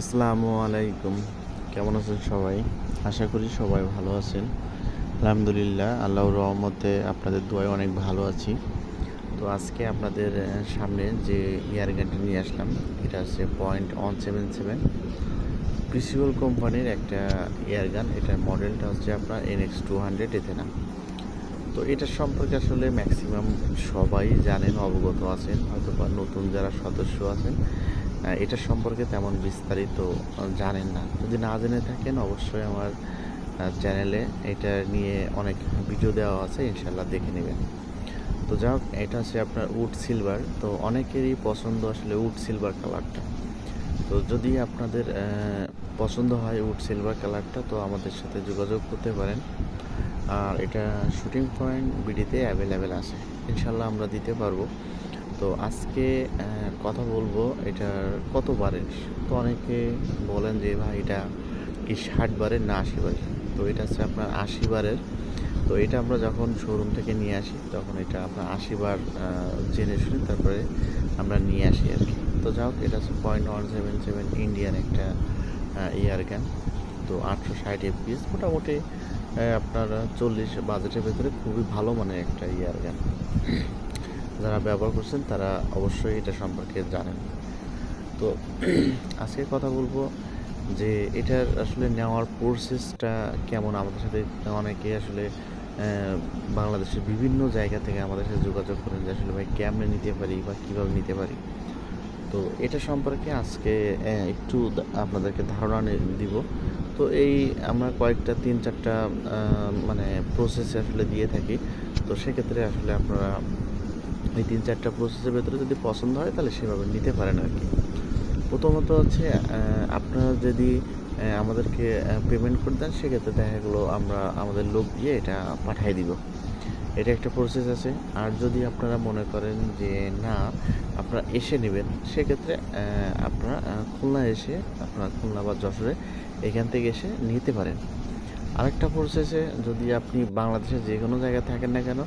আসসালামু আলাইকুম। কেমন আছেন সবাই? আশা করি সবাই ভালো আছেন। আলহামদুলিল্লাহ, আল্লাহর রহমতে আপনাদের দোয়ায় অনেক ভালো আছি। তো আজকে আপনাদের সামনে যে ইয়ার গানটি নিয়ে আসলাম, এটা হচ্ছে point one seven seven Precihole কোম্পানির একটা এয়ার গান এটার মডেলটা হচ্ছে আপনার এনএক্স টু হান্ড্রেড এতে না তো এটার সম্পর্কে আসলে ম্যাক্সিমাম সবাই জানেন, অবগত আছেন হয়তো বা নতুন যারা সদস্য আছেন এটার সম্পর্কে তেমন বিস্তারিত জানেন না। যদি না জেনে থাকেন, অবশ্যই আমার চ্যানেলে এটা নিয়ে অনেক ভিডিও দেওয়া আছে ইনশাল্লাহ দেখে নেবেন। তো যাই হোক, এটা হচ্ছে আপনার উড সিলভার। তো অনেকেরই পছন্দ আসলে উড সিলভার কালারটা। তো যদি আপনাদের পছন্দ হয় উড সিলভার কালারটা, তো আমাদের সাথে যোগাযোগ করতে পারেন। আর এটা শুটিং পয়েন্ট বিডিতে অ্যাভেলেবেল আছে। ইনশাল্লাহ আমরা দিতে পারব। তো আজকে কথা বলব এটার কত বারের তো অনেকে বলেন যে, ভাই, এটা কি ষাট বারের না আশি বারের তো এটা হচ্ছে আপনার আশি বারের তো এটা আমরা যখন শোরুম থেকে নিয়ে আসি, তখন এটা আপনার আশি বার জেনে শুনে তারপরে আমরা নিয়ে আসি আর কি। তো যাই হোক, এটা হচ্ছে point one seven seven Indian একটা ইয়ার গান তো আটশো ষাট এফপিএস মোটামুটি আপনার চল্লিশ বাজেটের ভেতরে খুবই ভালো মানের একটা ইয়ার গান। যারা ব্যবহার করছেন তারা অবশ্যই এটা সম্পর্কে জানেন। তো আজকে কথা বলব যে এটার আসলে নেওয়ার প্রসেসটা কেমন? আমাদের সাথে অনেকে আসলে বাংলাদেশের বিভিন্ন জায়গা থেকে আমাদের সাথে যোগাযোগ করেন যে আসলে ভাই কেমনে নিতে পারি বা কীভাবে নিতে পারি। তো এটা সম্পর্কে আজকে একটু আপনাদেরকে ধারণা দিব। তো এই আমরা কয়েকটা, তিন চারটা মানে প্রসেস আসলে দিয়ে থাকি। তো সেক্ষেত্রে আসলে আপনারা এই তিন চারটা প্রসেসের ভেতরে যদি পছন্দ হয়, তাহলে সেভাবে নিতে পারেন আর কি। প্রথমত হচ্ছে আপনারা যদি আমাদেরকে পেমেন্ট করে দেন, সেক্ষেত্রে দেখা গেলো আমরা আমাদের লোক দিয়ে এটা পাঠিয়ে দিব। এটা একটা প্রসেস আছে। আর যদি আপনারা মনে করেন যে না, আপনারা এসে নেবেন, সেক্ষেত্রে আপনারা খুলনা এসে আপনারা খুলনা বা যশোরে এখান থেকে এসে নিতে পারেন। আরেকটা প্রসেসে যদি আপনি বাংলাদেশের যে কোনো জায়গায় থাকেন না কেন,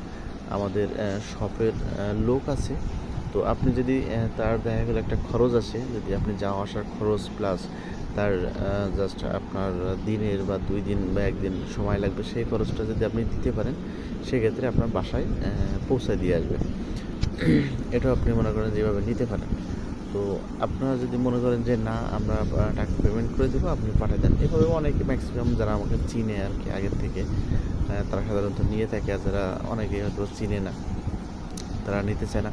আমাদের শপের লোক আছে। তো আপনি যদি তার দেখা গেলো একটা খরচ আছে, যদি আপনি যাওয়া আসার খরচ প্লাস তার জাস্ট আপনার দিনের বা দুই দিন বা একদিন সময় লাগবে, সেই খরচটা যদি আপনি দিতে পারেন, সেক্ষেত্রে আপনার বাসায় পৌঁছায় দিয়ে আসবে। এটাও আপনি মনে করেন যেভাবে নিতে পারেন। তো আপনারা যদি মনে করেন যে, না, আমরা টাকা পেমেন্ট করে দেবো, আপনি পাঠিয়ে দেন। এভাবে অনেকে ম্যাক্সিমাম যারা আমাকে চিনে আর কি আগের থেকে তারা সাধারণত নিয়ে থাকে আর যারা অনেকে হয়তো চিনে না, তারা নিতে চায় না।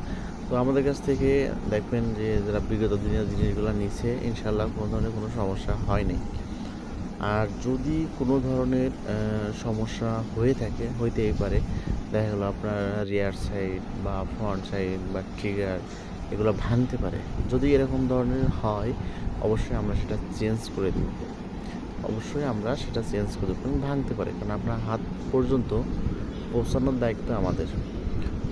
তো আমাদের কাছ থেকে দেখবেন যে, যারা বিগত দিনের জিনিসগুলো নিচ্ছে ইনশাল্লাহ কোনো ধরনের কোনো সমস্যা হয়নি আর যদি কোনো ধরনের সমস্যা হয়ে থাকে, হইতেই পারে, দেখা গেলো আপনার রিয়ার সাইড বা ফ্রন্ট সাইড বা ট্রিগার এগুলো ভাঙতে পারে। যদি এরকম ধরনের হয়, অবশ্যই আমরা সেটা চেঞ্জ করে দিব। অবশ্যই আমরা সেটা চেঞ্জ করে দেবো ভাঙতে পারে, কারণ আপনার হাত পর্যন্ত পৌঁছানোর দায়িত্ব আমাদের।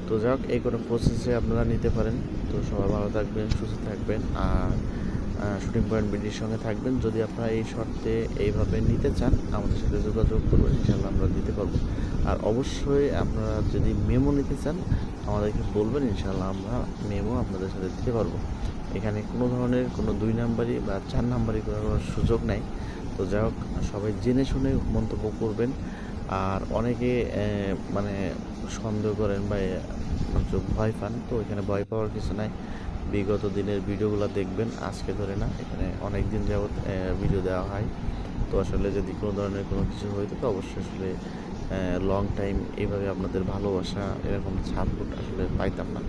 তো যাক, এই কোনো প্রসেসে আপনারা নিতে পারেন। তো সবাই ভালো থাকবেন, সুস্থ থাকবেন, আর শুটিং পয়েন্ট বিডির সঙ্গে থাকবেন। যদি আপনারা এই শর্তে এইভাবে নিতে চান, আমাদের সাথে যোগাযোগ করবেন ইনশাল্লাহ আমরা দিতে পারব। আর অবশ্যই আপনারা যদি মেমো নিতে চান, আমাদেরকে বলবেন ইনশাল্লাহ আমরা মেমো আপনাদের সাথে দিতে পারব। এখানে কোনো ধরনের কোনো দুই নাম্বারই বা চার নাম্বারই কোনো সুযোগ নাই। তো যাই হোক, সবাই জেনে শুনে মন্তব্য করবেন। আর অনেকে মানে সন্দেহ করেন বা ভয় পান, তো এখানে ভয় পাওয়ার কিছু নাই। বিগত দিনের ভিডিওগুলো দেখবেন, আজকে ধরে না, এখানে অনেক দিন যাবৎ ভিডিও দেওয়া হয়। তো আসলে যদি কোনো ধরনের কোনো কিছু হইতো তো অবশ্যই আসলে লং টাইম এইভাবে আপনাদের ভালোবাসা এরকম সাপোর্ট আসলে পাইতাম না।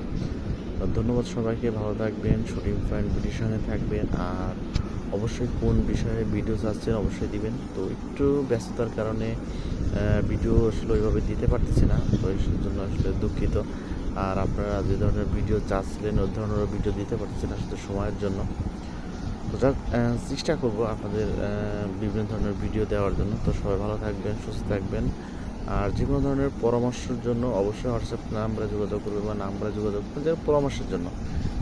ধন্যবাদ সবাইকে, ভালো থাকবেন শুটিং পয়েন্ট ভিডিওর সঙ্গে থাকবেন, আর অবশ্যই কোন বিষয়ে ভিডিও চাচ্ছেন অবশ্যই দিবেন। তো একটু ব্যস্ততার কারণে ভিডিও আসলে ওইভাবে দিতে পারতেছি না, তো এই জন্য আসলে দুঃখিত। আর আপনারা যে ধরনের ভিডিও চাচ্ছিলেন, ওই ধরনের ভিডিও দিতে পারতেছি না শুধু সময়ের জন্য। তো যাক চেষ্টা করব আপনাদের বিভিন্ন ধরনের ভিডিও দেওয়ার জন্য। তো সবাই ভালো থাকবেন, সুস্থ থাকবেন। আর যে কোনো ধরনের পরামর্শের জন্য অবশ্যই হোয়াটসঅ্যাপ নাম্বারে যোগাযোগ করবে বা নাম্বারে যোগাযোগ করবেন, যে পরামর্শের জন্য।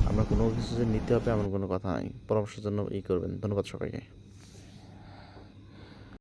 আমরা কোনো কিছু যে নিতে হবে, এমন কোনো কথা নাই। পরামর্শের জন্য ই করবেন। ধন্যবাদ সবাইকে।